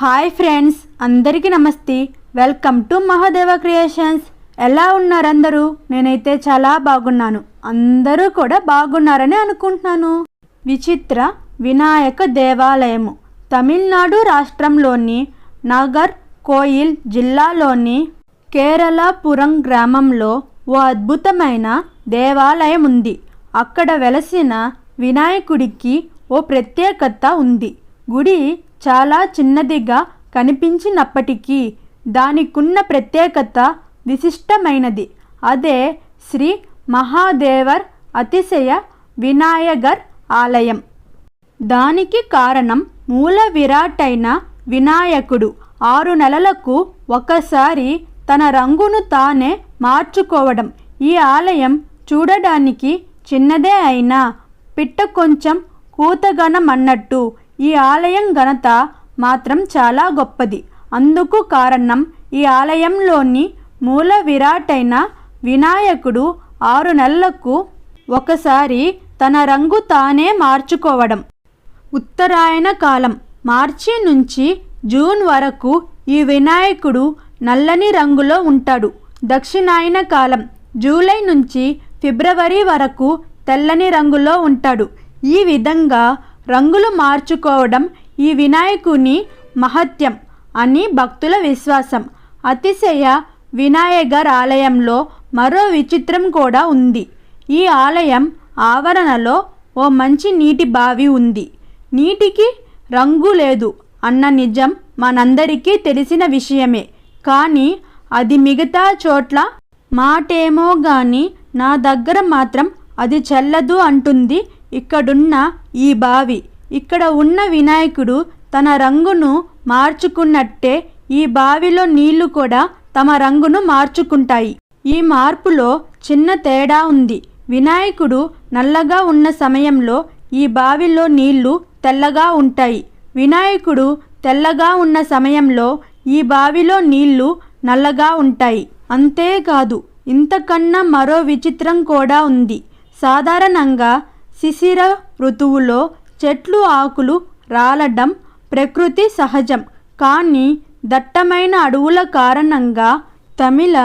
Hi friends అందరికీ నమస్తే. Welcome to Mahadeva creations. ఎలా ఉన్నారు అందరూ నేనైతే చాలా బాగున్నాను. అందరూ కూడా బాగున్నారని అనుకుంటున్నాను. విచిత్ర వినాయక దేవాలయము. తమిళనాడు రాష్ట్రంలోని నాగర్ కోయిల్ జిల్లాలోని కేరళపురం గ్రామంలో ఓ అద్భుతమైన దేవాలయం ఉంది. అక్కడ వెలసిన వినాయకుడికి ఓ ప్రత్యేకత ఉంది. గుడి చాలా చిన్నదిగా కనిపించినప్పటికీ దానికున్న ప్రత్యేకత విశిష్టమైనది. అదే శ్రీ మహాదేవర్ అతిశయ వినాయగర్ ఆలయం. దానికి కారణం మూల విరాటైన వినాయకుడు. ఆరు నెలలకు ఒకసారి తన రంగును తానే మార్చుకోవడం. ఈ ఆలయం చూడడానికి చిన్నదే అయినా పిట్ట కొంచెం కూతగనం అన్నట్టు ఈ ఆలయం ఘనత మాత్రం చాలా గొప్పది. అందుకు కారణం ఈ ఆలయంలోని మూల విరాటైన వినాయకుడు ఆరు నెలలకు ఒకసారి తన రంగు తానే మార్చుకోవడం. ఉత్తరాయణ కాలం మార్చి నుంచి జూన్ వరకు ఈ వినాయకుడు నల్లని రంగులో ఉంటాడు. దక్షిణాయన కాలం జూలై నుంచి ఫిబ్రవరి వరకు తెల్లని రంగులో ఉంటాడు. ఈ విధంగా రంగులు మార్చుకోవడం ఈ వినాయకుని మహత్యం అని భక్తుల విశ్వాసం. అతిశయ వినాయగర్ ఆలయంలో మరో విచిత్రం కూడా ఉంది. ఈ ఆలయం ఆవరణలో ఓ మంచి నీటి బావి ఉంది. నీటికి రంగు లేదు అన్న నిజం మనందరికీ తెలిసిన విషయమే. కానీ అది మిగతా చోట్ల మాటేమో గాని నా దగ్గర మాత్రం అది చెల్లదు అంటుంది ఇక్కడున్న ఈ బావి ఇక్కడ ఉన్న వినాయకుడు తన రంగును మార్చుకున్నట్టే ఈ బావిలో నీళ్ళు కూడా తమ రంగును మార్చుకుంటాయి. ఈ మార్పులో చిన్న తేడా ఉంది. వినాయకుడు నల్లగా ఉన్న సమయంలో ఈ బావిలో నీళ్ళు తెల్లగా ఉంటాయి. వినాయకుడు తెల్లగా ఉన్న సమయంలో ఈ బావిలో నీళ్ళు నల్లగా ఉంటాయి. అంతేకాదు ఇంతకన్నా మరో విచిత్రం కూడా ఉంది. సాధారణంగా శిశిర ఋతువులో చెట్లు ఆకులు రాలడం ప్రకృతి సహజం. కానీ దట్టమైన అడవుల కారణంగా తమిళ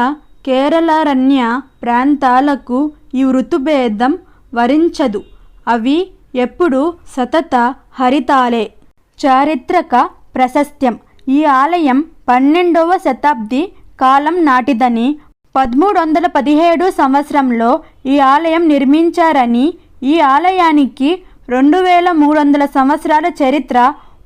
కేరళారణ్య ప్రాంతాలకు ఈ ఋతుభేదం వరించదు. అవి ఎప్పుడు సతత హరితాలే. చారిత్రక ప్రశస్త్యం. ఈ ఆలయం పన్నెండవ శతాబ్ది కాలం నాటిదని పదమూడు వందల పదిహేడు సంవత్సరంలో ఈ ఆలయం నిర్మించారని ఈ ఆలయానికి రెండు వేల మూడు వందల సంవత్సరాల చరిత్ర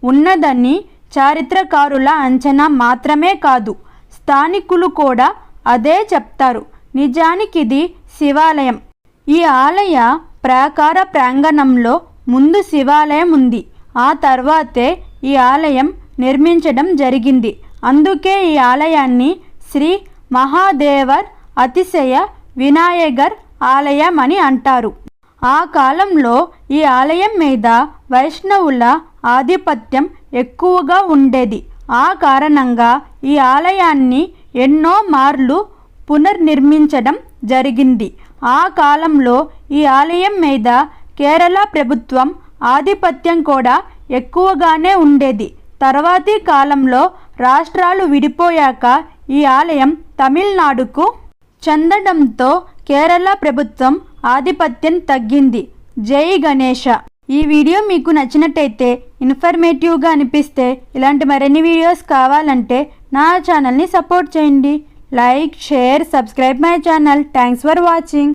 ఉన్నదని చారిత్రకారుల అంచనా మాత్రమే కాదు స్థానికులు కూడా అదే చెప్తారు. నిజానికి ఇది శివాలయం. ఈ ఆలయ ప్రాకార ప్రాంగణంలో ముందు శివాలయం ఉంది. ఆ తర్వాతే ఈ ఆలయం నిర్మించడం జరిగింది. అందుకే ఈ ఆలయాన్ని శ్రీ మహాదేవర్ అతిశయ వినాయగర్ ఆలయం అని అంటారు. ఆ కాలంలో ఈ ఆలయం మీద వైష్ణవుల ఆధిపత్యం ఎక్కువగా ఉండేది. ఆ కారణంగా ఈ ఆలయాన్ని ఎన్నో మార్లు పునర్నిర్మించడం జరిగింది. ఆ కాలంలో ఈ ఆలయం మీద కేరళ ప్రభుత్వం ఆధిపత్యం కూడా ఎక్కువగానే ఉండేది. తర్వాతి కాలంలో రాష్ట్రాలు విడిపోయాక ఈ ఆలయం తమిళనాడుకు చెందడంతో కేరళ ప్రభుత్వం ఆధిపత్యం తగ్గింది. జై గణేష. ఈ వీడియో మీకు నచ్చినట్టయితే ఇన్ఫర్మేటివ్గా అనిపిస్తే ఇలాంటి మరిన్ని వీడియోస్ కావాలంటే నా ఛానల్ని సపోర్ట్ చేయండి. Like share subscribe my channel. Thanks for watching.